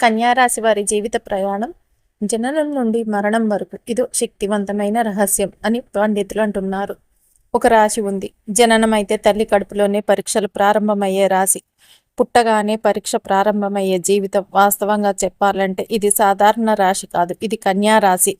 కన్యారాశి వారి జీవిత ప్రయాణం జననం నుండి మరణం వరకు ఇది శక్తివంతమైన రహస్యం అని పండితులు అంటున్నారు. ఒక రాశి ఉంది. జననం అయితే తల్లి కడుపులోనే పరీక్షలు ప్రారంభమయ్యే రాశి. పుట్టగానే పరీక్ష ప్రారంభమయ్యే జీవితం వాస్తవంగా చెప్పాలంటే ఇది సాధారణ రాశి కాదు. ఇది కన్యా రాశి.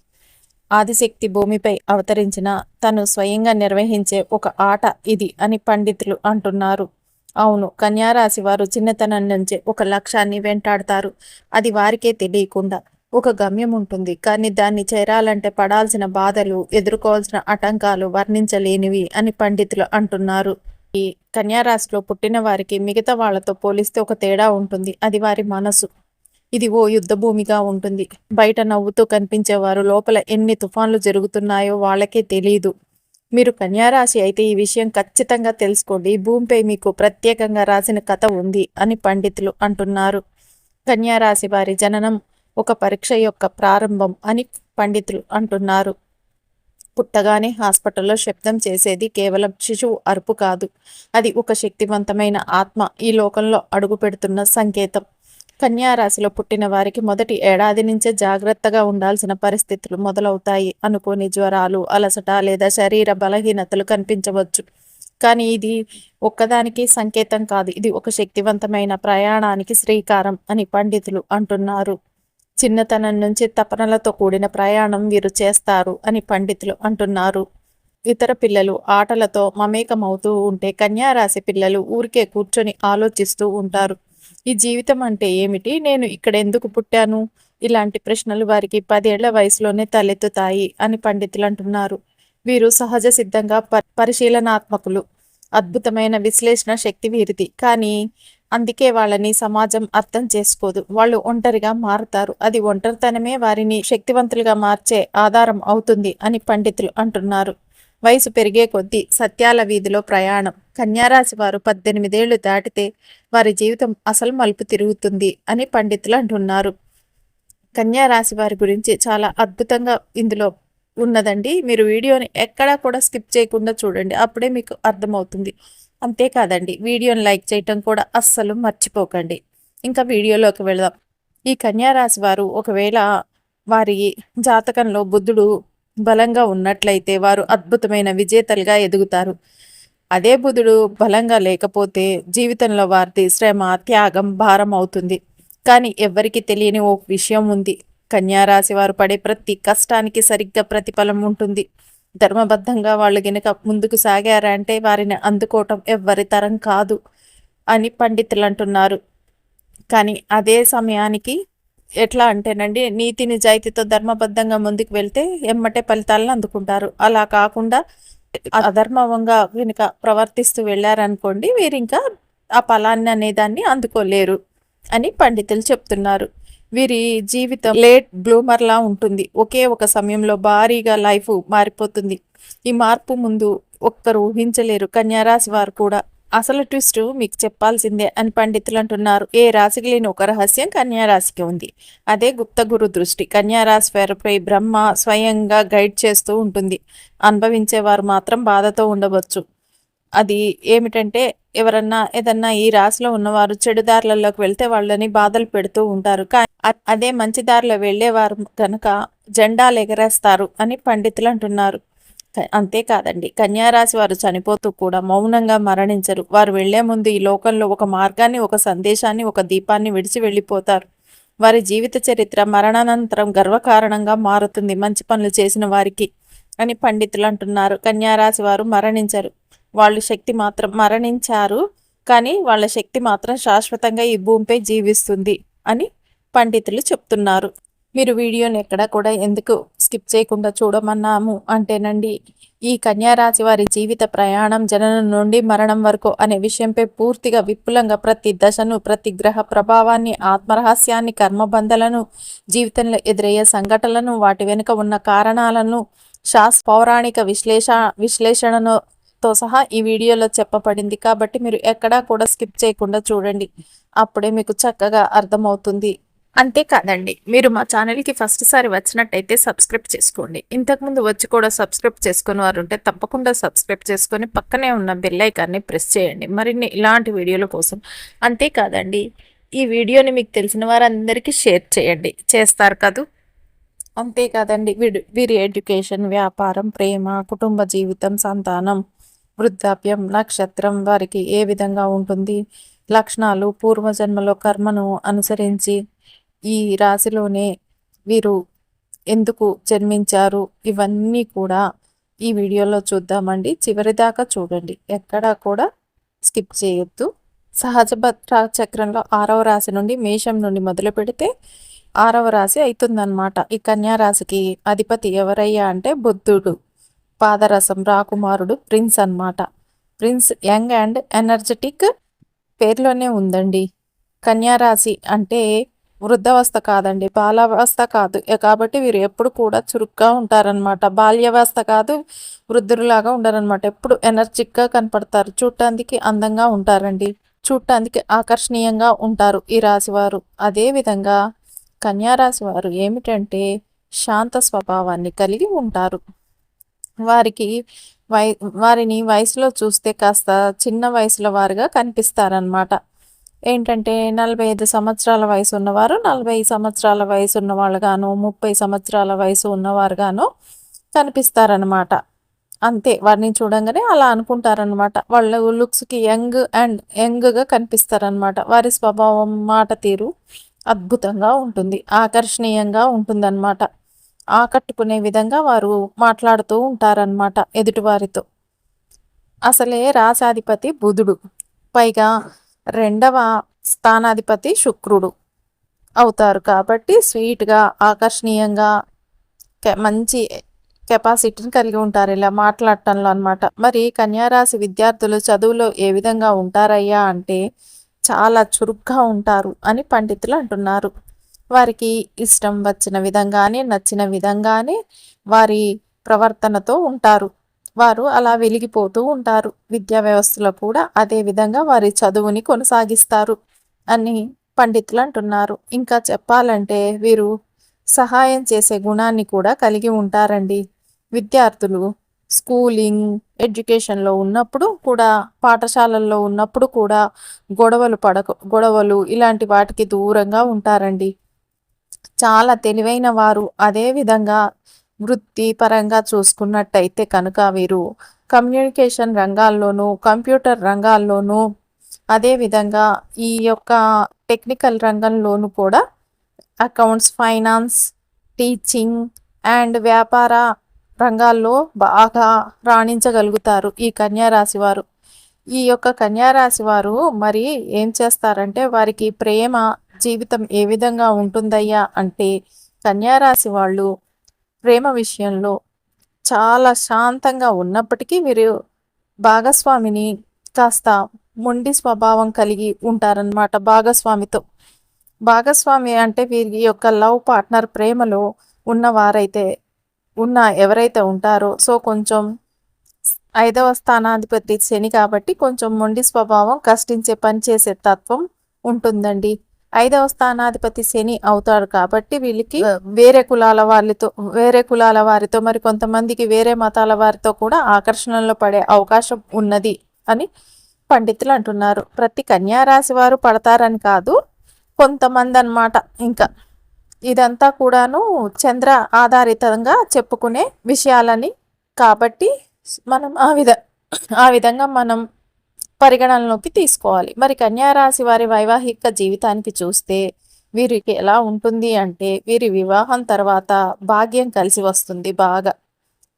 ఆదిశక్తి భూమిపై అవతరించిన తను స్వయంగా నిర్వహించే ఒక ఆట ఇది అని పండితులు అంటున్నారు. అవును కన్యారాశి వారు చిన్నతనం నుంచే ఒక లక్ష్యాన్ని వెంటాడతారు. అది వారికే తెలియకుండా ఒక గమ్యం ఉంటుంది. కానీ దాన్ని చేరాలంటే పడాల్సిన బాధలు ఎదుర్కోవాల్సిన ఆటంకాలు వర్ణించలేనివి అని పండితులు అంటున్నారు. ఈ కన్యారాశిలో పుట్టిన వారికి మిగతా వాళ్ళతో పోలిస్తే ఒక తేడా ఉంటుంది. అది వారి మనసు. ఇది ఓ యుద్ధ భూమిగా ఉంటుంది. బయట నవ్వుతూ కనిపించేవారు లోపల ఎన్ని తుఫాన్లు జరుగుతున్నాయో వాళ్ళకే తెలియదు మీరు కన్యారాశి అయితే ఈ విషయం ఖచ్చితంగా తెలుసుకోండి. భూమిపై మీకు ప్రత్యేకంగా రాసిన కథ ఉంది అని పండితులు అంటున్నారు. కన్యారాశి వారి జననం ఒక పరీక్ష యొక్క ప్రారంభం అని పండితులు అంటున్నారు. పుట్టగానే హాస్పిటల్లో శబ్దం చేసేది కేవలం శిశువు అరుపు కాదు. అది ఒక శక్తివంతమైన ఆత్మ ఈ లోకంలో అడుగు పెడుతున్న సంకేతం. కన్యారాశిలో పుట్టిన వారికి మొదటి ఏడాది నుంచే జాగ్రత్తగా ఉండాల్సిన పరిస్థితులు మొదలవుతాయి అనుకోని జ్వరాలు అలసట లేదా శరీర బలహీనతలు కనిపించవచ్చు. కానీ ఇది ఒక్కదానికి సంకేతం కాదు. ఇది ఒక శక్తివంతమైన ప్రయాణానికి శ్రీకారం అని పండితులు అంటున్నారు. చిన్నతనం నుంచి తపనలతో కూడిన ప్రయాణం వీరు చేస్తారు అని పండితులు అంటున్నారు. ఇతర పిల్లలు ఆటలతో మమేకమవుతూ ఉంటే కన్యారాశి పిల్లలు ఊరికే కూర్చొని ఆలోచిస్తూ ఉంటారు. ఈ జీవితం అంటే ఏమిటి? నేను ఇక్కడ ఎందుకు పుట్టాను? ఇలాంటి ప్రశ్నలు వారికి పదేళ్ళ వయసులోనే తలెత్తుతాయి అని పండితులు అంటున్నారు. వీరు సహజ సిద్ధంగా పరిశీలనాత్మకులు. అద్భుతమైన విశ్లేషణ శక్తి వీరిది. కానీ అందుకే వాళ్ళని సమాజం అర్థం చేసుకోదు. వాళ్ళు ఒంటరిగా మారుతారు. అది ఒంటరితనమే వారిని శక్తివంతులుగా మార్చే ఆధారం అవుతుంది అని పండితులు అంటున్నారు. వయసు పెరిగే కొద్దీ సత్యాల వీధిలో ప్రయాణం. కన్యారాశి వారు పద్దెనిమిదేళ్ళు దాటితే వారి జీవితం అసలు మలుపు తిరుగుతుంది అని పండితులు అంటున్నారు. కన్యారాశి వారి గురించి చాలా అద్భుతంగా ఇందులో ఉన్నదండి. మీరు వీడియోని ఎక్కడా కూడా స్కిప్ చేయకుండా చూడండి. అప్పుడే మీకు అర్థమవుతుంది. అంతేకాదండి వీడియోని లైక్ చేయటం కూడా అస్సలు మర్చిపోకండి. ఇంకా వీడియోలోకి వెళదాం. ఈ కన్యారాశి వారు ఒకవేళ వారి జాతకంలో బుద్ధుడు బలంగా ఉన్నట్లయితే వారు అద్భుతమైన విజేతలుగా ఎదుగుతారు. అదే బుధుడు బలంగా లేకపోతే జీవితంలో వారిది శ్రమ త్యాగం భారం అవుతుంది. కానీ ఎవ్వరికీ తెలియని ఓ విషయం ఉంది. కన్యారాశి వారు పడే ప్రతి కష్టానికి సరిగ్గా ప్రతిఫలం ఉంటుంది. ధర్మబద్ధంగా వాళ్ళు గనక ముందుకు సాగారంటే వారిని అందుకోవటం ఎవ్వరి తరం కాదు అని పండితులు అంటున్నారు కానీ అదే సమయానికి ఎట్లా అంటేనండి నీతి నిజాయితీతో ధర్మబద్ధంగా ముందుకు వెళ్తే ఎమ్మటే ఫలితాలను అందుకుంటారు. అలా కాకుండా అధర్మంగా వెనుక ప్రవర్తిస్తూ వెళ్ళారనుకోండి వీరు ఇంకా ఆ ఫలాన్ని అనేదాన్ని అందుకోలేరు అని పండితులు చెప్తున్నారు. వీరి జీవితం లేట్ బ్లూమర్లా ఉంటుంది. ఒకే ఒక సమయంలో భారీగా లైఫ్ మారిపోతుంది. ఈ మార్పు ముందు ఒక్కరు ఊహించలేరు. కన్యారాశి వారు కూడా అసలు ట్విస్ట్ మీకు చెప్పాల్సిందే అని పండితులు అంటున్నారు. ఏ రాశికి లేని ఒక రహస్యం కన్యారాశికి ఉంది. అదే గుప్త గురు దృష్టి. కన్యారాశి వారిపై బ్రహ్మ స్వయంగా గైడ్ చేస్తూ ఉంటుంది. అనుభవించేవారు మాత్రం బాధతో ఉండవచ్చు. అది ఏమిటంటే ఎవరన్నా ఏదన్నా ఈ రాశిలో ఉన్నవారు చెడుదారులలోకి వెళ్తే వాళ్ళని బాధలు పెడుతూ ఉంటారు. కానీ అదే మంచి దారిలో వెళ్ళేవారు కనుక జెండాలు ఎగరేస్తారు అని పండితులు అంటున్నారు. అంతేకాదండి కన్యారాశి వారు చనిపోతూ కూడా మౌనంగా మరణించరు. వారు వెళ్ళే ముందు ఈ లోకంలో ఒక మార్గాన్ని ఒక సందేశాన్ని ఒక దీపాన్ని విడిచి వెళ్ళిపోతారు. వారి జీవిత చరిత్ర మరణానంతరం గర్వకారణంగా మారుతుంది. మంచి పనులు చేసిన వారికి అని పండితులు అంటున్నారు. కన్యారాశి వారు మరణించరు. వాళ్ళు శక్తి మాత్రం మరణించారు. కానీ వాళ్ళ శక్తి మాత్రం శాశ్వతంగా ఈ భూమిపై జీవిస్తుంది అని పండితులు చెప్తున్నారు. మీరు వీడియోని ఎక్కడ కూడా ఎందుకు స్కిప్ చేయకుండా చూడమన్నాము అంటేనండి ఈ కన్యారాశి వారి జీవిత ప్రయాణం జననం నుండి మరణం వరకు అనే విషయంపై పూర్తిగా విపులంగా ప్రతి దశను ప్రతి గ్రహ ప్రభావాన్ని ఆత్మరహస్యాన్ని కర్మబంధలను జీవితంలో ఎదురయ్యే సంఘటనలను వాటి వెనుక ఉన్న కారణాలను శాస్ పౌరాణిక విశ్లేష విశ్లేషణను తో సహా ఈ వీడియోలో చెప్పబడింది. కాబట్టి మీరు ఎక్కడా కూడా స్కిప్ చేయకుండా చూడండి. అప్పుడే మీకు చక్కగా అర్థమవుతుంది. అంతేకాదండి మీరు మా ఛానల్కి ఫస్ట్ సారి వచ్చినట్టయితే సబ్స్క్రైబ్ చేసుకోండి. ఇంతకుముందు వచ్చి కూడా సబ్స్క్రైబ్ చేసుకుని వారు ఉంటే తప్పకుండా సబ్స్క్రైబ్ చేసుకొని పక్కనే ఉన్న బెల్లైకాన్ని ప్రెస్ చేయండి. మరిన్ని ఇలాంటి వీడియోల కోసం అంతేకాదండి ఈ వీడియోని మీకు తెలిసిన వారందరికీ షేర్ చేయండి. చేస్తారు కదూ? అంతేకాదండి వీడి వీరి ఎడ్యుకేషన్ వ్యాపారం ప్రేమ కుటుంబ జీవితం సంతానం వృద్ధాప్యం నక్షత్రం వారికి ఏ విధంగా ఉంటుంది? లక్షణాలు పూర్వజన్మలో కర్మను అనుసరించి ఈ రాశిలోనే వీరు ఎందుకు జన్మించారు? ఇవన్నీ కూడా ఈ వీడియోలో చూద్దామండి. చివరిదాకా చూడండి. ఎక్కడా కూడా స్కిప్ చేయొద్దు. సహజ చక్రంలో ఆరవ రాశి నుండి మేషం నుండి మొదలు పెడితే ఆరవ రాశి అవుతుందన్నమాట ఈ కన్యా రాశికి అధిపతి ఎవరయ్యా అంటే బుద్ధుడు. పాదరసం రాకుమారుడు ప్రిన్స్ అనమాట ప్రిన్స్ యంగ్ అండ్ ఎనర్జెటిక్ పేర్లోనే ఉందండి. కన్యారాశి అంటే వృద్ధావస్థ కాదండి బాలావస్థ కాదు. కాబట్టి వీరు ఎప్పుడు కూడా చురుగ్గా ఉంటారనమాట బాల్యవస్థ కాదు వృద్ధులాగా ఉండరనమాట ఎప్పుడు ఎనర్జిక్గా కనపడతారు. చూడటానికి అందంగా ఉంటారండి. చూడటానికి ఆకర్షణీయంగా ఉంటారు ఈ రాశివారు. అదేవిధంగా కన్యారాశి వారు ఏమిటంటే శాంత స్వభావాన్ని కలిగి ఉంటారు. వారికి వై వారిని వయసులో చూస్తే కాస్త చిన్న వయసుల వారుగా కనిపిస్తారనమాట ఏంటంటే నలభై ఐదు సంవత్సరాల వయసు ఉన్నవారు నలభై సంవత్సరాల వయసు ఉన్నవాళ్ళు గాను ముప్పై సంవత్సరాల వయసు ఉన్నవారు గాను కనిపిస్తారనమాట అంతే వారిని చూడంగానే అలా అనుకుంటారనమాట వాళ్ళ లుక్స్కి యంగ్ అండ్ యంగ్గా కనిపిస్తారనమాట వారి స్వభావం మాట తీరు అద్భుతంగా ఉంటుంది ఆకర్షణీయంగా ఉంటుందన్నమాట. ఆకట్టుకునే విధంగా వారు మాట్లాడుతూ ఉంటారనమాట ఎదుటివారితో. అసలే రాశాధిపతి బుధుడు. పైగా రెండవ స్థానాధిపతి శుక్రుడు అవుతారు కాబట్టి స్వీట్గా ఆకర్షణీయంగా మంచి కెపాసిటీని కలిగి ఉంటారు. ఇలా మాట్లాడటంలో అనమాట మరి కన్యారాశి విద్యార్థులు చదువులో ఏ విధంగా ఉంటారయ్యా అంటే చాలా చురుగ్గా ఉంటారు అని పండితులు అంటున్నారు. వారికి ఇష్టం వచ్చిన విధంగానే నచ్చిన విధంగానే వారి ప్రవర్తనతో ఉంటారు. వారు అలా వెలిగిపోతూ ఉంటారు. విద్యా వ్యవస్థలో కూడా అదే విధంగా వారి చదువుని కొనసాగిస్తారు అని పండితులు అంటున్నారు. ఇంకా చెప్పాలంటే వీరు సహాయం చేసే గుణాన్ని కూడా కలిగి ఉంటారండి. విద్యార్థులు స్కూలింగ్ ఎడ్యుకేషన్లో ఉన్నప్పుడు కూడా పాఠశాలల్లో ఉన్నప్పుడు కూడా గొడవలు పడక గొడవలు ఇలాంటి వాటికి దూరంగా ఉంటారండి. చాలా తెలివైన వారు అదేవిధంగా వృత్తి పరంగా చూసుకున్నట్టయితే కనుక వీరు కమ్యూనికేషన్ రంగాల్లోనూ కంప్యూటర్ రంగాల్లోనూ అదేవిధంగా ఈ యొక్క టెక్నికల్ రంగంలోనూ కూడా అకౌంట్స్ ఫైనాన్స్ టీచింగ్ అండ్ వ్యాపార రంగాల్లో బాగా రాణించగలుగుతారు ఈ కన్యారాశి వారు. ఈ యొక్క కన్యారాశి వారు మరి ఏం చేస్తారంటే వారికి ప్రేమ జీవితం ఏ విధంగా ఉంటుందయ్యా అంటే కన్యారాశి వాళ్ళు ప్రేమ విషయంలో చాలా శాంతంగా ఉన్నప్పటికీ వీరు భాగస్వామిని కాస్త మొండి స్వభావం కలిగి ఉంటారనమాట భాగస్వామితో. భాగస్వామి అంటే వీరి యొక్క లవ్ పార్ట్నర్ ప్రేమలో ఉన్నవారైతే ఉన్న ఎవరైతే ఉంటారో సో కొంచెం ఐదవ స్థానాధిపతి శని కాబట్టి కొంచెం మొండి స్వభావం కష్టించే పని చేసే తత్వం ఉంటుందండి. ఐదవ స్థానాధిపతి శని అవుతాడు కాబట్టి వీళ్ళకి వేరే కులాల వారితో వేరే కులాల వారితో మరి కొంతమందికి వేరే మతాల వారితో కూడా ఆకర్షణలో పడే అవకాశం ఉన్నది అని పండితులు అంటున్నారు. ప్రతి కన్యారాశి వారు పడతారని కాదు కొంతమంది అనమాట ఇంకా ఇదంతా కూడాను చంద్ర ఆధారితంగా చెప్పుకునే విషయాలని కాబట్టి మనం ఆ విధ ఆ విధంగా మనం పరిగణనలోకి తీసుకోవాలి. మరి కన్యారాశి వారి వైవాహిక జీవితానికి చూస్తే వీరికి ఎలా ఉంటుంది అంటే వీరి వివాహం తర్వాత భాగ్యం కలిసి వస్తుంది బాగా.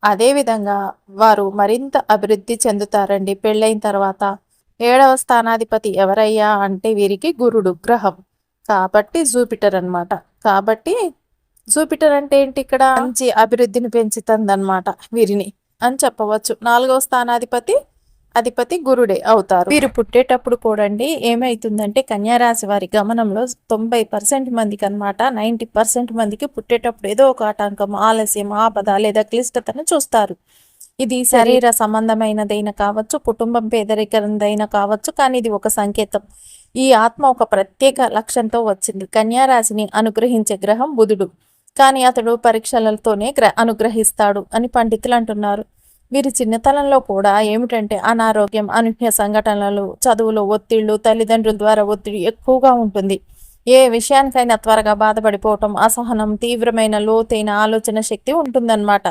అదేవిధంగా వారు మరింత అభివృద్ధి చెందుతారండి. పెళ్ళైన తర్వాత ఏడవ స్థానాధిపతి ఎవరయ్యా అంటే వీరికి గురుడు గ్రహం. కాబట్టి జూపిటర్ అనమాట కాబట్టి జూపిటర్ అంటే ఏంటి ఇక్కడ? మంచి అభివృద్ధిని పెంచుతుందన్నమాట వీరిని అని చెప్పవచ్చు. నాలుగవ స్థానాధిపతి అధిపతి గురుడే అవుతారు. వీరు పుట్టేటప్పుడు కూడండి ఏమైతుందంటే కన్యారాశి వారి గమనంలో తొంభై పర్సెంట్ మందికి అనమాట నైంటీ పర్సెంట్ మందికి పుట్టేటప్పుడు ఏదో ఒక ఆటంకం ఆలస్యం ఆపద లేదా క్లిష్టతను చూస్తారు. ఇది శరీర సంబంధమైనదైనా కావచ్చు కుటుంబం పేదరికదైనా కావచ్చు కానీ ఇది ఒక సంకేతం. ఈ ఆత్మ ఒక ప్రత్యేక లక్ష్యంతో వచ్చింది. కన్యారాశిని అనుగ్రహించే గ్రహం బుధుడు. కానీ అతడు పరీక్షలతోనే గ్ర అనుగ్రహిస్తాడు అని పండితులు అంటున్నారు. వీరి చిన్నతనంలో కూడా ఏమిటంటే అనారోగ్యం అనూహ్య సంఘటనలు చదువులో ఒత్తిళ్ళు తల్లిదండ్రుల ద్వారా ఒత్తిడి ఎక్కువగా ఉంటుంది. ఏ విషయానికైనా త్వరగా బాధపడిపోవటం అసహనం తీవ్రమైన లోతైన ఆలోచన శక్తి ఉంటుందన్నమాట.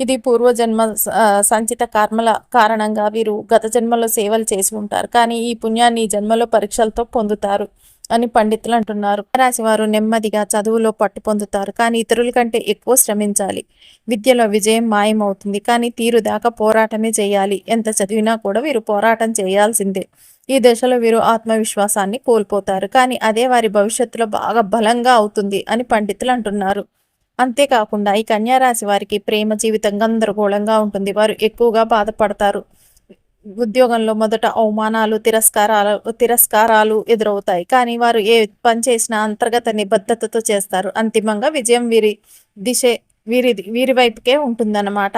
ఇది పూర్వజన్మ సంచిత కర్మల కారణంగా వీరు గత జన్మలో సేవలు చేసి ఉంటారు. కానీ ఈ పుణ్యాన్ని ఈ జన్మలో పరీక్షలతో పొందుతారు. అని పండితులు అంటున్నారు. రాశి వారు నెమ్మదిగా చదువులో పట్టు పొందుతారు. కానీ ఇతరుల కంటే ఎక్కువ శ్రమించాలి. విద్యలో విజయం మాయమవుతుంది. కానీ తీరు దాకా పోరాటమే చేయాలి. ఎంత చదివినా కూడా వీరు పోరాటం చేయాల్సిందే. ఈ దశలో వీరు ఆత్మవిశ్వాసాన్ని కోల్పోతారు. కానీ అదే వారి భవిష్యత్తులో బాగా బలంగా అవుతుంది అని పండితులు అంటున్నారు. అంతేకాకుండా ఈ కన్యా రాశి వారికి ప్రేమ జీవితం గందరగోళంగా ఉంటుంది. వారు ఎక్కువగా బాధపడతారు. ఉద్యోగంలో మొదట అవమానాలు తిరస్కారాలు తిరస్కారాలు ఎదురవుతాయి. కానీ వారు ఏ పని చేసినా అంతర్గత నిబద్ధతతో చేస్తారు. అంతిమంగా విజయం వీరి దిశే వీరి వీరి వైపుకే ఉంటుందన్నమాట.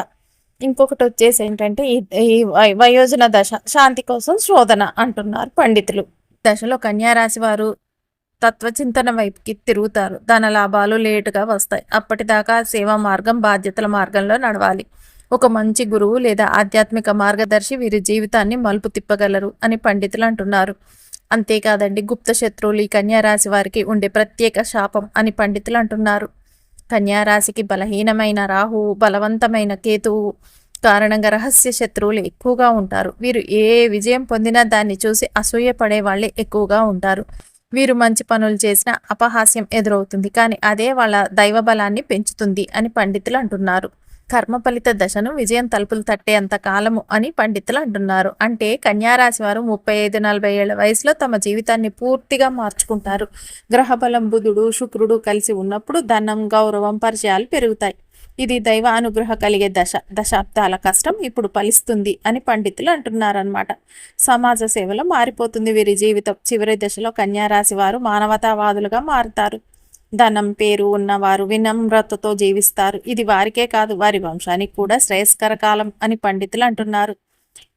ఇంకొకటి వచ్చేసి ఏంటంటే ఈ వయోజన దశ శాంతి కోసం శోధన అంటున్నారు పండితులు. దశలో కన్యారాశి వారు తత్వచింతన వైపుకి తిరుగుతారు. ధన లాభాలు లేటుగా వస్తాయి. అప్పటిదాకా సేవా మార్గం బాధ్యతల మార్గంలో నడవాలి. ఒక మంచి గురువు లేదా ఆధ్యాత్మిక మార్గదర్శి వీరి జీవితాన్ని మలుపు తిప్పగలరు అని పండితులు అంటున్నారు. అంతేకాదండి గుప్త శత్రువులు ఈ కన్యారాశి వారికి ఉండే ప్రత్యేక శాపం అని పండితులు అంటున్నారు. కన్యారాశికి బలహీనమైన రాహువు బలవంతమైన కేతువు కారణంగా రహస్య శత్రువులు ఎక్కువగా ఉంటారు. వీరు ఏ విజయం పొందినా దాన్ని చూసి అసూయపడే వాళ్ళే ఎక్కువగా ఉంటారు. వీరు మంచి పనులు చేసిన అపహాస్యం ఎదురవుతుంది. కానీ అదే వాళ్ళ దైవబలాన్ని పెంచుతుంది అని పండితులు అంటున్నారు. కర్మఫలిత దశను విజయం తలుపులు తట్టేంత కాలము అని పండితులు అంటున్నారు. అంటే కన్యారాశి వారు ముప్పై ఐదు నలభై ఏళ్ళ వయసులో తమ జీవితాన్ని పూర్తిగా మార్చుకుంటారు. గ్రహబలం బుధుడు శుక్రుడు కలిసి ఉన్నప్పుడు ధనం గౌరవం పరిచయాలు పెరుగుతాయి. ఇది దైవ అనుగ్రహ కలిగే దశ. దశాబ్దాల కష్టం ఇప్పుడు ఫలిస్తుంది అని పండితులు అంటున్నారనమాట సమాజ సేవలో మారిపోతుంది వీరి జీవితం. చివరి దశలో కన్యారాశి వారు మానవతావాదులుగా మారుతారు. ధనం పేరు ఉన్నవారు వినమ్రతతో జీవిస్తారు. ఇది వారికే కాదు వారి వంశానికి కూడా శ్రేయస్కర కాలం అని పండితులు అంటున్నారు.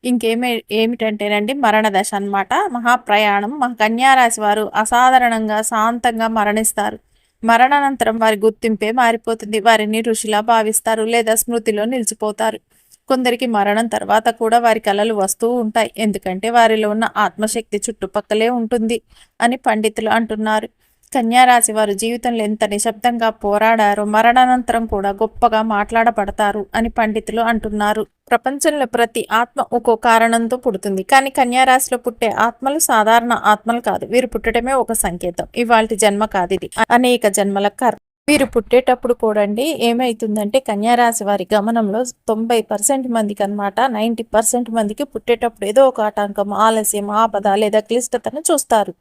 ఇంకేమే ఏమిటంటేనండి మరణదశ అనమాట అన్నమాట. మహాప్రయాణం. మా కన్యారాశి వారు అసాధారణంగా శాంతంగా మరణిస్తారు. మరణానంతరం వారి గుర్తింపే మారిపోతుంది. వారిని ఋషిలా భావిస్తారు లేదా స్మృతిలో నిలిచిపోతారు. కొందరికి మరణం తర్వాత కూడా వారి కళలు వస్తూ ఉంటాయి. ఎందుకంటే వారిలో ఉన్న ఆత్మశక్తి చుట్టుపక్కలే ఉంటుంది అని పండితులు అంటున్నారు. కన్యారాశి వారు జీవితంలో ఎంత నిశ్శబ్దంగా పోరాడారో మరణానంతరం కూడా గొప్పగా మాట్లాడబడతారు అని పండితులు అంటున్నారు. ప్రపంచంలో ప్రతి ఆత్మ ఒక్కో కారణంతో పుడుతుంది. కానీ కన్యారాశిలో పుట్టే ఆత్మలు సాధారణ ఆత్మలు కాదు. వీరు పుట్టడమే ఒక సంకేతం. ఇవాళ జన్మ కాదు ఇది. అనేక జన్మల కర్మ. వీరు పుట్టేటప్పుడు కూడా ఏమైతుందంటే కన్యారాశి వారి గమనంలో తొంభై పర్సెంట్ మందికి అనమాట నైంటీ పర్సెంట్ మందికి పుట్టేటప్పుడు ఏదో ఒక ఆటంకం ఆలస్యం ఆపద లేదా క్లిష్టతను చూస్తారు.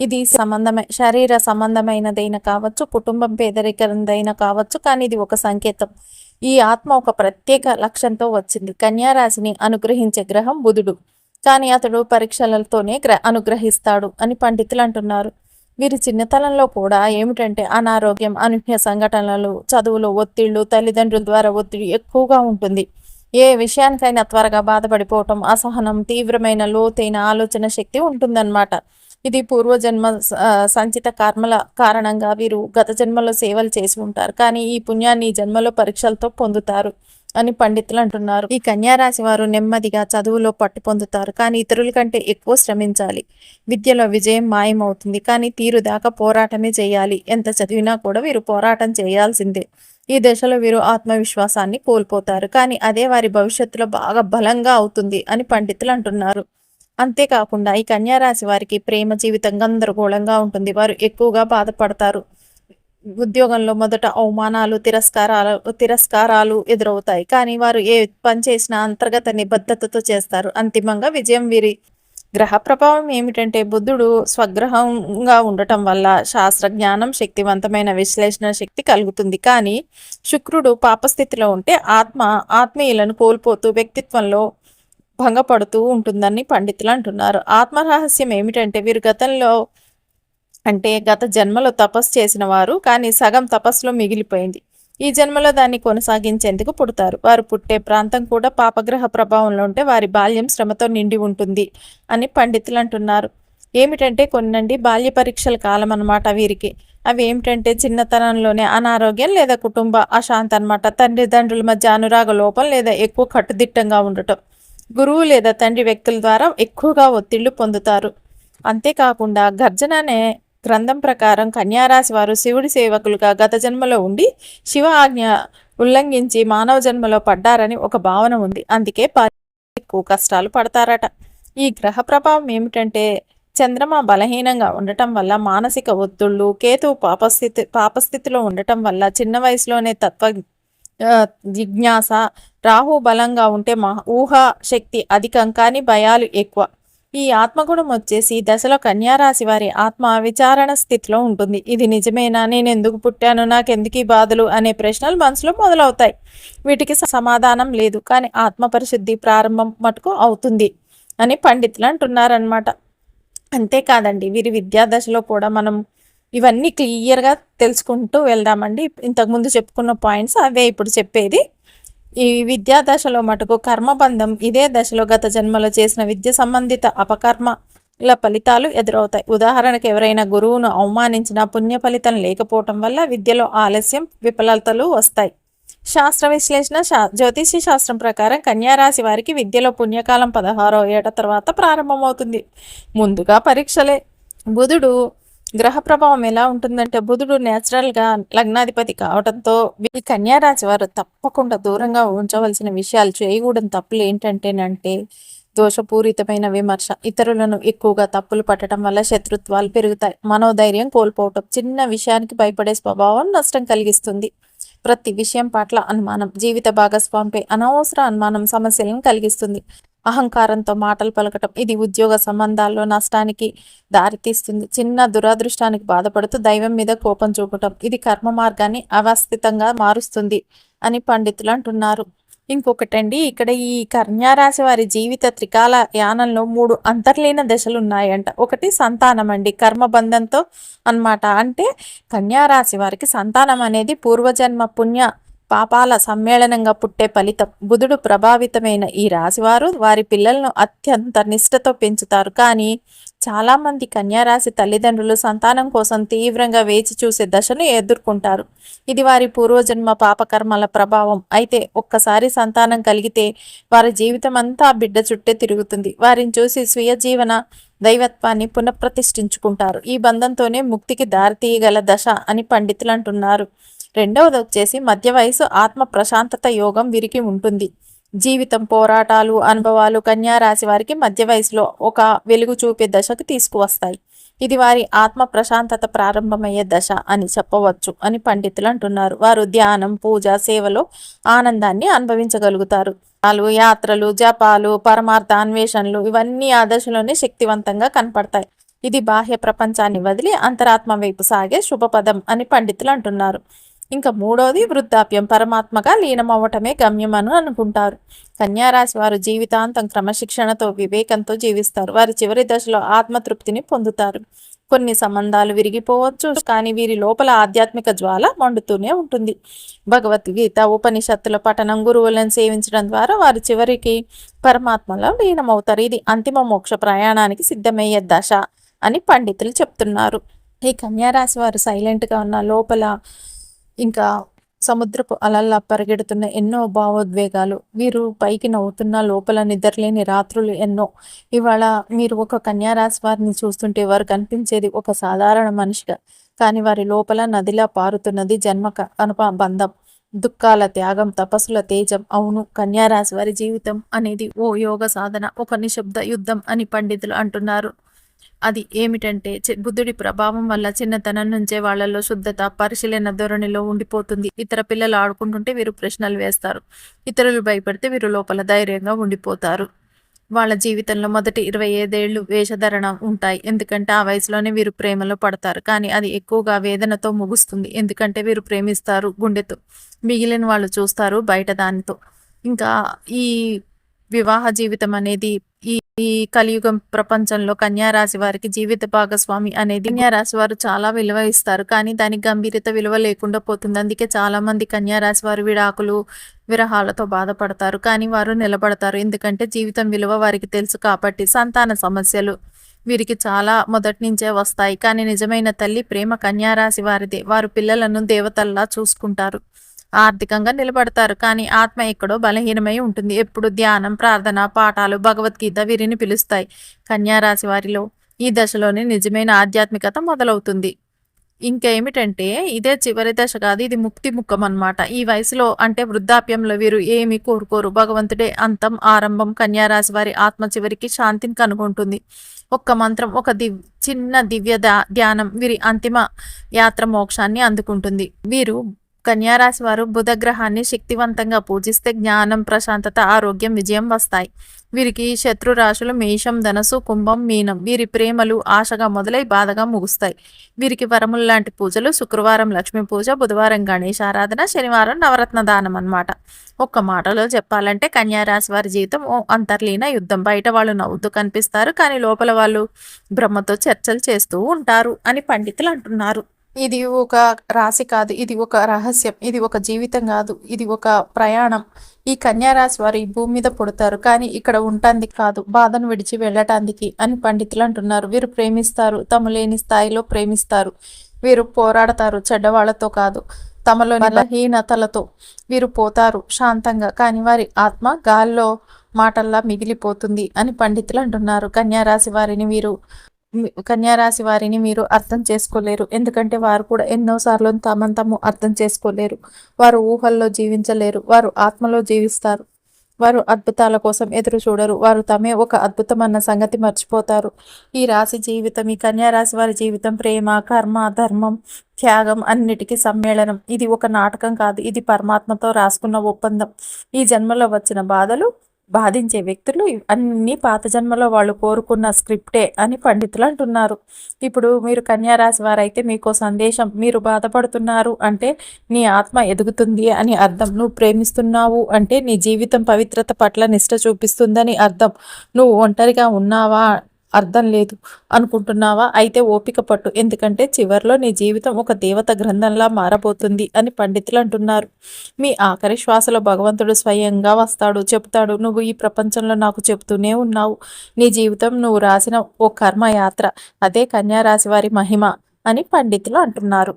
ఇది సంబంధమే శరీర సంబంధమైనదైనా కావచ్చు కుటుంబం పేదరికదైనా కావచ్చు కానీ ఇది ఒక సంకేతం. ఈ ఆత్మ ఒక ప్రత్యేక లక్ష్యంతో వచ్చింది. కన్యారాశిని అనుగ్రహించే గ్రహం బుధుడు. కానీ అతడు పరీక్షలతోనే గ్ర అనుగ్రహిస్తాడు అని పండితులు అంటున్నారు. వీరి చిన్నతనంలో కూడా ఏమిటంటే అనారోగ్యం అనూహ్య సంఘటనలు చదువులో ఒత్తిళ్ళు తల్లిదండ్రుల ద్వారా ఒత్తిడి ఎక్కువగా ఉంటుంది. ఏ విషయానికైనా త్వరగా బాధపడిపోవటం అసహనం తీవ్రమైన లోతైన ఆలోచన శక్తి ఉంటుందన్నమాట. ఇది పూర్వజన్మ సంచిత కర్మల కారణంగా వీరు గత జన్మలో సేవలు చేసి ఉంటారు. కానీ ఈ పుణ్యాన్ని ఈ జన్మలో పరీక్షలతో పొందుతారు అని పండితులు అంటున్నారు. ఈ కన్యారాశి వారు నెమ్మదిగా చదువులో పట్టు పొందుతారు. కానీ ఇతరుల కంటే ఎక్కువ శ్రమించాలి. విద్యలో విజయం మాయమవుతుంది. కానీ తీరు దాకా పోరాటమే చేయాలి. ఎంత చదివినా కూడా వీరు పోరాటం చేయాల్సిందే. ఈ దశలో వీరు ఆత్మవిశ్వాసాన్ని కోల్పోతారు. కానీ అదే వారి భవిష్యత్తులో బాగా బలంగా అవుతుంది అని పండితులు అంటున్నారు. అంతేకాకుండా ఈ కన్యారాశి వారికి ప్రేమ జీవితం గందరగోళంగా ఉంటుంది. వారు ఎక్కువగా బాధపడతారు. ఉద్యోగంలో మొదట అవమానాలు తిరస్కారాలు తిరస్కారాలు ఎదురవుతాయి. కానీ వారు ఏ పని చేసినా అంతర్గత నిబద్ధతతో చేస్తారు. అంతిమంగా విజయం వీరి గ్రహ ప్రభావం ఏమిటంటే బుద్ధుడు స్వగ్రహంగా ఉండటం వల్ల శాస్త్ర జ్ఞానం శక్తివంతమైన విశ్లేషణ శక్తి కలుగుతుంది. కానీ శుక్రుడు పాపస్థితిలో ఉంటే ఆత్మ ఆత్మీయులను కోల్పోతూ వ్యక్తిత్వంలో భంగపడుతూ ఉంటుందని పండితులు అంటున్నారు. ఆత్మరహస్యం ఏమిటంటే వీరు గతంలో అంటే గత జన్మలో తపస్సు చేసిన వారు కానీ సగం తపస్సులో మిగిలిపోయింది. ఈ జన్మలో దాన్ని కొనసాగించేందుకు పుడతారు. వారు పుట్టే ప్రాంతం కూడా పాపగ్రహ ప్రభావంలో ఉంటే వారి బాల్యం శ్రమతో నిండి ఉంటుంది అని పండితులు అంటున్నారు. ఏమిటంటే కొన్నండి బాల్య పరీక్షల కాలం అనమాట వీరికి. అవి ఏమిటంటే చిన్నతనంలోనే అనారోగ్యం లేదా కుటుంబ అశాంతి అనమాట తండ్రిదండ్రుల మధ్య అనురాగ లోపం లేదా ఎక్కువ కట్టుదిట్టంగా ఉండటం. గురువు లేదా తండ్రి వ్యక్తుల ద్వారా ఎక్కువగా ఒత్తిళ్ళు పొందుతారు. అంతేకాకుండా గర్జన అనే గ్రంథం ప్రకారం కన్యారాశి వారు శివుడి సేవకులుగా గత జన్మలో ఉండి శివ ఆజ్ఞ ఉల్లంఘించి మానవ జన్మలో పడ్డారని ఒక భావన ఉంది. అందుకే ఎక్కువ కష్టాలు పడతారట. ఈ గ్రహ ప్రభావం ఏమిటంటే చంద్రమ బలహీనంగా ఉండటం వల్ల మానసిక ఒత్తుళ్ళు కేతు పాపస్థితి పాపస్థితిలో ఉండటం వల్ల చిన్న వయసులోనే తత్వ జిజ్ఞాస. రాహు బలంగా ఉంటే మహా ఊహా శక్తి అధికం కానీ భయాలు ఎక్కువ. ఈ ఆత్మగుణం వచ్చేసి దశలో కన్యారాశి వారి ఆత్మ విచారణ స్థితిలో ఉంటుంది. ఇది నిజమేనా? నేను ఎందుకు పుట్టాను? నాకెందుకు ఈ బాధలు? అనే ప్రశ్నలు మనసులో మొదలవుతాయి. వీటికి సమాధానం లేదు. కానీ ఆత్మ పరిశుద్ధి ప్రారంభం మటుకు అవుతుంది అని పండితులు అంటున్నారనమాట అంతేకాదండి వీరి విద్యాదశలో కూడా మనం ఇవన్నీ క్లియర్గా తెలుసుకుంటూ వెళ్దామండి. ఇంతకుముందు చెప్పుకున్న పాయింట్స్ అవే ఇప్పుడు చెప్పేది. ఈ విద్యా దశలో మటుకు కర్మబంధం ఇదే దశలో గత జన్మలో చేసిన విద్య సంబంధిత అపకర్మల ఫలితాలు ఎదురవుతాయి. ఉదాహరణకు ఎవరైనా గురువును అవమానించిన పుణ్య ఫలితం లేకపోవటం వల్ల విద్యలో ఆలస్యం విఫలతలు వస్తాయి. శాస్త్ర విశ్లేషణ శా జ్యోతిష్య శాస్త్రం ప్రకారం కన్యారాశి వారికి విద్యలో పుణ్యకాలం పదహారో ఏట తర్వాత ప్రారంభమవుతుంది. ముందుగా పరీక్షలే. బుధుడు గ్రహ ప్రభావం ఎలా ఉంటుందంటే బుధుడు గా లగ్నాధిపతి కావడంతో ఈ కన్యారాశి వారు తప్పకుండా దూరంగా ఉంచవలసిన విషయాలు చేయకూడని తప్పులు ఏంటంటేనంటే దోషపూరితమైన విమర్శ ఇతరులను ఎక్కువగా తప్పులు పట్టడం వల్ల శత్రుత్వాలు పెరుగుతాయి. మనోధైర్యం కోల్పోవటం చిన్న విషయానికి భయపడే స్వభావం నష్టం కలిగిస్తుంది. ప్రతి విషయం పట్ల అనుమానం జీవిత భాగస్వామిపై అనవసర అనుమానం సమస్యలను కలిగిస్తుంది. అహంకారంతో మాటలు పలకటం. ఇది ఉద్యోగ సంబంధాల్లో నష్టానికి దారితీస్తుంది. చిన్న దురదృష్టానికి బాధపడుతూ దైవం మీద కోపం చూపటం. ఇది కర్మ మార్గాన్ని అవస్థితంగా మారుస్తుంది అని పండితులు అంటున్నారు. ఇంకొకటండి ఇక్కడ ఈ కన్యారాశి వారి జీవిత త్రికాల యానంలో మూడు అంతర్లీన దశలు ఉన్నాయంట. ఒకటి సంతానం అండి కర్మబంధంతో అనమాట అంటే కన్యారాశి వారికి సంతానం అనేది పూర్వజన్మ పుణ్య పాపాల సమ్మేళనంగా పుట్టే ఫలితం. బుధుడు ప్రభావితమైన ఈ రాశివారు వారి పిల్లలను అత్యంత నిష్ఠతో పెంచుతారు. కానీ చాలామంది కన్యారాశి తల్లిదండ్రులు సంతానం కోసం తీవ్రంగా వేచి చూసే దశను ఎదుర్కొంటారు. ఇది వారి పూర్వజన్మ పాపకర్మల ప్రభావం. అయితే ఒక్కసారి సంతానం కలిగితే వారి జీవితం అంతా బిడ్డ చుట్టే తిరుగుతుంది. వారిని చూసి స్వీయ జీవన దైవత్వాన్ని పునఃప్రతిష్ఠించుకుంటారు. ఈ బంధంతోనే ముక్తికి దారితీయగల దశ అని పండితులు అంటున్నారు. రెండవది వచ్చేసి మధ్య వయసు ఆత్మ ప్రశాంతత యోగం విరికి ఉంటుంది. జీవితం పోరాటాలు అనుభవాలు కన్యారాశి వారికి మధ్య వయసులో ఒక వెలుగు చూపే దశకు తీసుకువస్తాయి. ఇది వారి ఆత్మ ప్రశాంతత ప్రారంభమయ్యే దశ అని చెప్పవచ్చు అని పండితులు అంటున్నారు. వారు ధ్యానం పూజ సేవలో ఆనందాన్ని అనుభవించగలుగుతారు. యాత్రలు జపాలు పరమార్థ అన్వేషణలు ఇవన్నీ ఆ దశలోనే శక్తివంతంగా కనపడతాయి. ఇది బాహ్య ప్రపంచాన్ని వదిలి అంతరాత్మ వైపు సాగే శుభపదం అని పండితులు అంటున్నారు. ఇంకా మూడవది వృద్ధాప్యం. పరమాత్మగా లీనమవ్వటమే గమ్యమని అనుకుంటారు. కన్యారాశి వారు జీవితాంతం క్రమశిక్షణతో వివేకంతో జీవిస్తారు. వారి చివరి దశలో ఆత్మతృప్తిని పొందుతారు. కొన్ని సంబంధాలు విరిగిపోవచ్చు కానీ వీరి లోపల ఆధ్యాత్మిక జ్వాల మండుతూనే ఉంటుంది. భగవద్గీత ఉపనిషత్తుల పఠనం గురువులను సేవించడం ద్వారా వారు చివరికి పరమాత్మలో లీనమవుతారు. ఇది అంతిమ మోక్ష ప్రయాణానికి సిద్ధమయ్యే దశ అని పండితులు చెప్తున్నారు. ఈ కన్యారాశి వారు సైలెంట్గా ఉన్న లోపల ఇంకా సముద్రపు అలల్లా పరిగెడుతున్న ఎన్నో భావోద్వేగాలు వీరు పైకి నవ్వుతున్న లోపల నిద్రలేని రాత్రులు ఎన్నో. ఇవాళ మీరు ఒక కన్యారాశి వారిని చూస్తుంటే వారు కనిపించేది ఒక సాధారణ మనిషిగా కానీ వారి లోపల నదిలా పారుతున్నది జన్మ అనుప బంధం. దుఃఖాల త్యాగం తపస్సుల తేజం అవును కన్యారాశి వారి జీవితం అనేది ఓ యోగ సాధన ఒక నిశ్శబ్ద యుద్ధం అని పండితులు అంటున్నారు. అది ఏమిటంటే బుద్ధుడి ప్రభావం వల్ల చిన్నతనం నుంచే వాళ్ళలో శుద్ధత పరిశీలన ధోరణిలో ఉండిపోతుంది. ఇతర పిల్లలు ఆడుకుంటుంటే వీరు ప్రశ్నలు వేస్తారు. ఇతరులు భయపడితే వీరు లోపల ధైర్యంగా ఉండిపోతారు. వాళ్ళ జీవితంలో మొదటి ఇరవై ఐదేళ్ళు వేషధరణ ఉంటాయి. ఎందుకంటే ఆ వయసులోనే వీరు ప్రేమలో పడతారు. కానీ అది ఎక్కువగా వేదనతో ముగుస్తుంది. ఎందుకంటే వీరు ప్రేమిస్తారు గుండెతో. మిగిలిన వాళ్ళు చూస్తారు బయట దానితో. ఇంకా ఈ వివాహ జీవితం అనేది ఈ ఈ కలియుగం ప్రపంచంలో కన్యారాశి వారికి జీవిత భాగస్వామి అనేది కన్యారాశి వారు చాలా విలువ ఇస్తారు. కానీ దానికి గంభీరత విలువ లేకుండా పోతుంది. అందుకే చాలా మంది కన్యారాశి వారు విడాకులు విరహాలతో బాధపడతారు. కానీ వారు నిలబడతారు. ఎందుకంటే జీవితం విలువ వారికి తెలుసు కాబట్టి సంతాన సమస్యలు వీరికి చాలా మొదటి నుంచే వస్తాయి. కానీ నిజమైన తల్లి ప్రేమ కన్యారాశి వారిదే. వారు పిల్లలను దేవతల్లా చూసుకుంటారు. ఆర్థికంగా నిలబడతారు. కానీ ఆత్మ ఎక్కడో బలహీనమై ఉంటుంది. ఎప్పుడు ధ్యానం ప్రార్థన పాఠాలు భగవద్గీత వీరిని పిలుస్తాయి. కన్యారాశి వారిలో ఈ దశలోనే నిజమైన ఆధ్యాత్మికత మొదలవుతుంది. ఇంకేమిటంటే ఇదే చివరి దశ కాదు ఇది ముక్తి ముఖం అన్నమాట. ఈ వయసులో అంటే వృద్ధాప్యంలో వీరు ఏమి కోరుకోరు. భగవంతుడే అంతం ఆరంభం కన్యారాశి వారి ఆత్మ చివరికి శాంతిని కనుగొంటుంది. ఒక్క మంత్రం ఒక దివ్ చిన్న దివ్య ధ్యానం వీరి అంతిమ యాత్ర మోక్షాన్ని అందుకుంటుంది. వీరు కన్యారాశి వారు బుధగ్రహాన్ని శక్తివంతంగా పూజిస్తే జ్ఞానం ప్రశాంతత ఆరోగ్యం విజయం వస్తాయి. వీరికి శత్రు రాశులు మేషం ధనసు కుంభం మీనం. వీరి ప్రేమలు ఆశగా మొదలై బాధగా ముగుస్తాయి. వీరికి వరములు లాంటి పూజలు శుక్రవారం లక్ష్మీ పూజ బుధవారం గణేష్ ఆరాధన శనివారం నవరత్న దానం అన్నమాట. ఒక్క మాటలో చెప్పాలంటే కన్యారాశి వారి జీవితం ఓ అంతర్లీన యుద్ధం. బయట వాళ్ళు నవ్వుతూ కనిపిస్తారు కానీ లోపల వాళ్ళు బ్రహ్మతో చర్చలు చేస్తూ ఉంటారు అని పండితులు అంటున్నారు. ఇది ఒక రాశి కాదు ఇది ఒక రహస్యం ఇది ఒక జీవితం కాదు ఇది ఒక ప్రయాణం. ఈ కన్యారాశి వారు ఈ భూమి మీద పుడతారు కానీ ఇక్కడ ఉంటాంది కాదు బాధను విడిచి వెళ్ళటానికి అని పండితులు అంటున్నారు. వీరు ప్రేమిస్తారు తమ లేని స్థాయిలో ప్రేమిస్తారు. వీరు పోరాడతారు చెడ్డవాళ్ళతో కాదు తమలో బలహీనతలతో వీరు పోతారు శాంతంగా కానీ వారి ఆత్మ గాల్లో మాటల్లా మిగిలిపోతుంది అని పండితులు అంటున్నారు. కన్యా రాశి వారిని వీరు కన్యా రాశి వారిని మీరు అర్థం చేసుకోలేరు. ఎందుకంటే వారు కూడా ఎన్నోసార్లు తమను తాము అర్థం చేసుకోలేరు. వారు ఊహల్లో జీవించలేరు. వారు ఆత్మలో జీవిస్తారు. వారు అద్భుతాల కోసం ఎదురు చూడరు. వారు తమే ఒక అద్భుతం అన్న సంగతి మర్చిపోతారు. ఈ రాశి జీవితం ఈ కన్యా రాశి వారి జీవితం ప్రేమ కర్మ ధర్మం త్యాగం అన్నిటికీ సమ్మేళనం. ఇది ఒక నాటకం కాదు. ఇది పరమాత్మతో రాసుకున్న ఒప్పందం. ఈ జన్మలో వచ్చిన బాధలు బాధించే వ్యక్తులు అన్ని పాత జన్మలో వాళ్ళు కోరుకున్న స్క్రిప్టే అని పండితులు అంటున్నారు. ఇప్పుడు మీరు కన్యారాశి వారైతే మీకో సందేశం మీరు బాధపడుతున్నారు అంటే నీ ఆత్మ ఎదుగుతుంది అని అర్థం. నువ్వు ప్రేమిస్తున్నావు అంటే నీ జీవితం పవిత్రత పట్ల నిష్ట చూపిస్తుందని అర్థం. నువ్వు ఒంటరిగా ఉన్నావా అర్థం లేదు. అనుకుంటున్నావా? అయితే ఓపిక పట్టు. ఎందుకంటే చివర్లో నీ జీవితం ఒక దేవత గ్రంథంలా మారబోతుంది అని పండితులు అంటున్నారు. మీ ఆఖరి శ్వాసలో భగవంతుడు స్వయంగా వస్తాడు చెప్తాడు నువ్వు ఈ ప్రపంచంలో నాకు చెప్తూనే ఉన్నావు. నీ జీవితం నువ్వు రాసిన ఓ కర్మయాత్ర. అదే కన్యారాశి వారి మహిమ అని పండితులు అంటున్నారు.